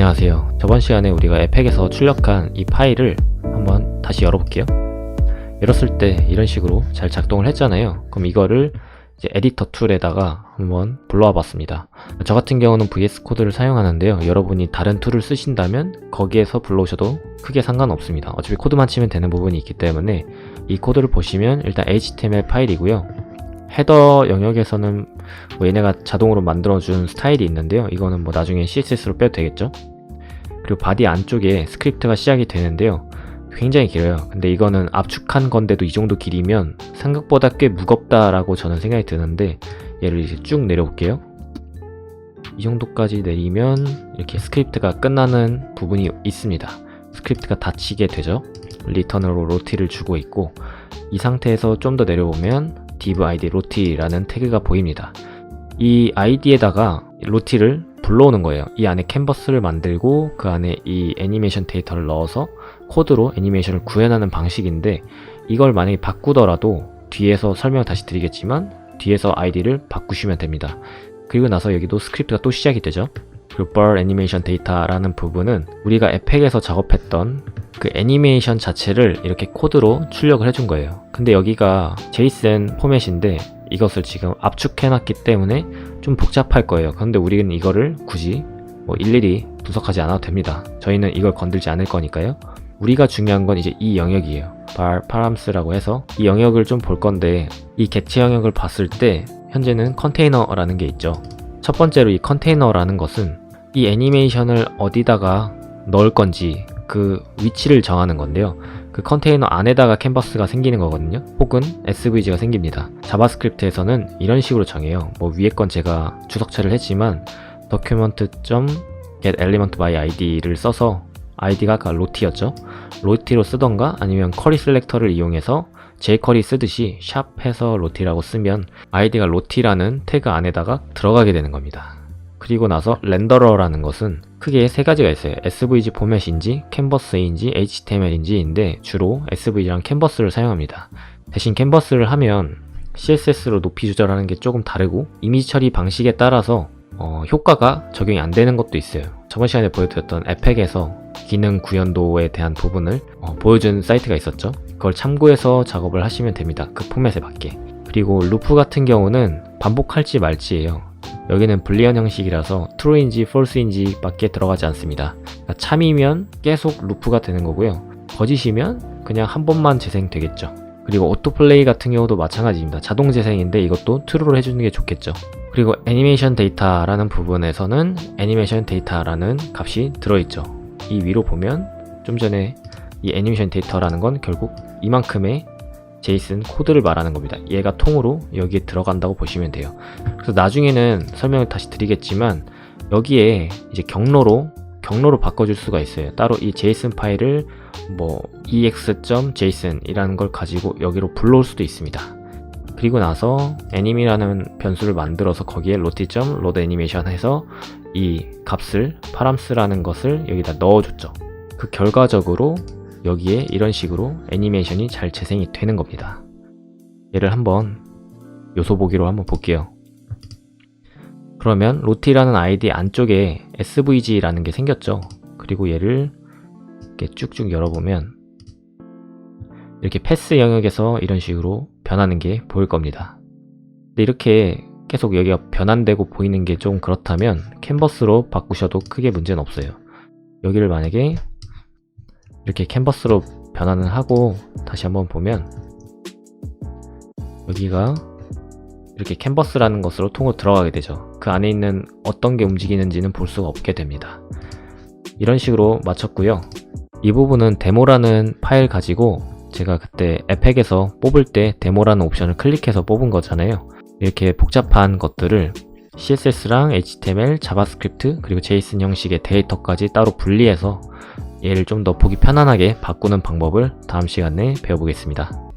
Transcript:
안녕하세요. 저번 시간에 우리가 에펙에서 출력한 이 파일을 한번 다시 열어볼게요. 열었을 때 이런 식으로 잘 작동을 했잖아요. 그럼 이거를 이제 에디터 툴에다가 한번 불러와 봤습니다. 저 같은 경우는 VS 코드를 사용하는데요. 여러분이 다른 툴을 쓰신다면 거기에서 불러오셔도 크게 상관없습니다. 어차피 코드만 치면 되는 부분이 있기 때문에 이 코드를 보시면 일단 HTML 파일이고요. 헤더 영역에서는 뭐 얘네가 자동으로 만들어준 스타일이 있는데요. 이거는 뭐 나중에 CSS로 빼도 되겠죠. 그리고 바디 안쪽에 스크립트가 시작이 되는데요. 굉장히 길어요. 근데 이거는 압축한 건데도 이 정도 길이면 생각보다 꽤 무겁다라고 저는 생각이 드는데 얘를 이제 쭉 내려볼게요. 이 정도까지 내리면 이렇게 스크립트가 끝나는 부분이 있습니다. 스크립트가 닫히게 되죠. 리턴으로 로티를 주고 있고 이 상태에서 좀 더 내려보면 div id 로티라는 태그가 보입니다. 이 id에다가 로티를 불러오는 거예요. 이 안에 캔버스를 만들고 그 안에 이 애니메이션 데이터를 넣어서 코드로 애니메이션을 구현하는 방식인데 이걸 만약에 바꾸더라도 뒤에서 설명 다시 드리겠지만 뒤에서 id를 바꾸시면 됩니다. 그리고 나서 여기도 스크립트가 또 시작이 되죠. 그리고 bar 애니메이션 데이터라는 부분은 우리가 에펙에서 작업했던 그 애니메이션 자체를 이렇게 코드로 출력을 해준 거예요. 근데 여기가 JSON 포맷인데 이것을 지금 압축해놨기 때문에 좀 복잡할 거예요. 그런데 우리는 이거를 굳이 뭐 일일이 분석하지 않아도 됩니다. 저희는 이걸 건들지 않을 거니까요. 우리가 중요한 건 이제 이 영역이에요. bar params,라고 해서 이 영역을 좀 볼 건데 이 객체 영역을 봤을 때 현재는 컨테이너라는 게 있죠. 첫 번째로 이 컨테이너라는 것은 이 애니메이션을 어디다가 넣을 건지 그 위치를 정하는 건데요. 그 컨테이너 안에다가 캔버스가 생기는 거거든요. 혹은 SVG가 생깁니다. 자바스크립트에서는 이런 식으로 정해요. 뭐 위에 건 제가 주석체를 했지만 document.get element by id를 써서 id가 아까 로티였죠. 로티로 쓰던가 아니면 쿼리 셀렉터를 이용해서 jQuery 쓰듯이 샵 해서 로티라고 쓰면 id가 로티라는 태그 안에다가 들어가게 되는 겁니다. 그리고 나서 렌더러라는 것은 크게 세 가지가 있어요. SVG 포맷인지, 캔버스인지, HTML인지인데 주로 SVG랑 캔버스를 사용합니다. 대신 캔버스를 하면 CSS로 높이 조절하는 게 조금 다르고 이미지 처리 방식에 따라서 어, 효과가 적용이 안 되는 것도 있어요. 저번 시간에 보여드렸던 에펙에서 기능 구현도에 대한 부분을 어, 보여준 사이트가 있었죠. 그걸 참고해서 작업을 하시면 됩니다. 그 포맷에 맞게. 그리고 루프 같은 경우는 반복할지 말지예요. 여기는 불리한 형식이라서 true인지 false인지 밖에 들어가지 않습니다. 그러니까 참이면 계속 루프가 되는 거고요. 거짓이면 그냥 한 번만 재생되겠죠. 그리고 오토플레이 같은 경우도 마찬가지입니다. 자동 재생인데 이것도 true로 해주는 게 좋겠죠. 그리고 애니메이션 데이터라는 부분에서는 애니메이션 데이터라는 값이 들어있죠. 이 위로 보면 좀 전에 이 애니메이션 데이터라는 건 결국 이만큼의 제이슨 코드를 말하는 겁니다. 얘가 통으로 여기에 들어간다고 보시면 돼요. 그래서 나중에는 설명을 다시 드리겠지만 여기에 이제 경로로 경로로 바꿔줄 수가 있어요. 따로 이 JSON 파일을 뭐 ex.json이라는 걸 가지고 여기로 불러올 수도 있습니다. 그리고 나서 애니미라는 변수를 만들어서 거기에 roti.load animation 해서 이 값을 파람스라는 것을 여기다 넣어줬죠. 그 결과적으로 여기에 이런 식으로 애니메이션이 잘 재생이 되는 겁니다. 얘를 한번 요소 보기로 한번 볼게요. 그러면 로티라는 아이디 안쪽에 SVG라는 게 생겼죠. 그리고 얘를 이렇게 쭉쭉 열어보면 이렇게 패스 영역에서 이런 식으로 변하는 게 보일 겁니다. 근데 이렇게 계속 여기가 변환되고 보이는 게 좀 그렇다면 캔버스로 바꾸셔도 크게 문제는 없어요. 여기를 만약에 이렇게 캔버스로 변환을 하고 다시 한번 보면 여기가 이렇게 캔버스라는 것으로 통으로 들어가게 되죠. 그 안에 있는 어떤 게 움직이는지는 볼 수가 없게 됩니다. 이런 식으로 마쳤고요. 이 부분은 데모라는 파일 가지고 제가 그때 에펙에서 뽑을 때 데모라는 옵션을 클릭해서 뽑은 거잖아요. 이렇게 복잡한 것들을 CSS랑 HTML, 자바스크립트, 그리고 JSON 형식의 데이터까지 따로 분리해서 얘를 좀 더 보기 편안하게 바꾸는 방법을 다음 시간에 배워보겠습니다.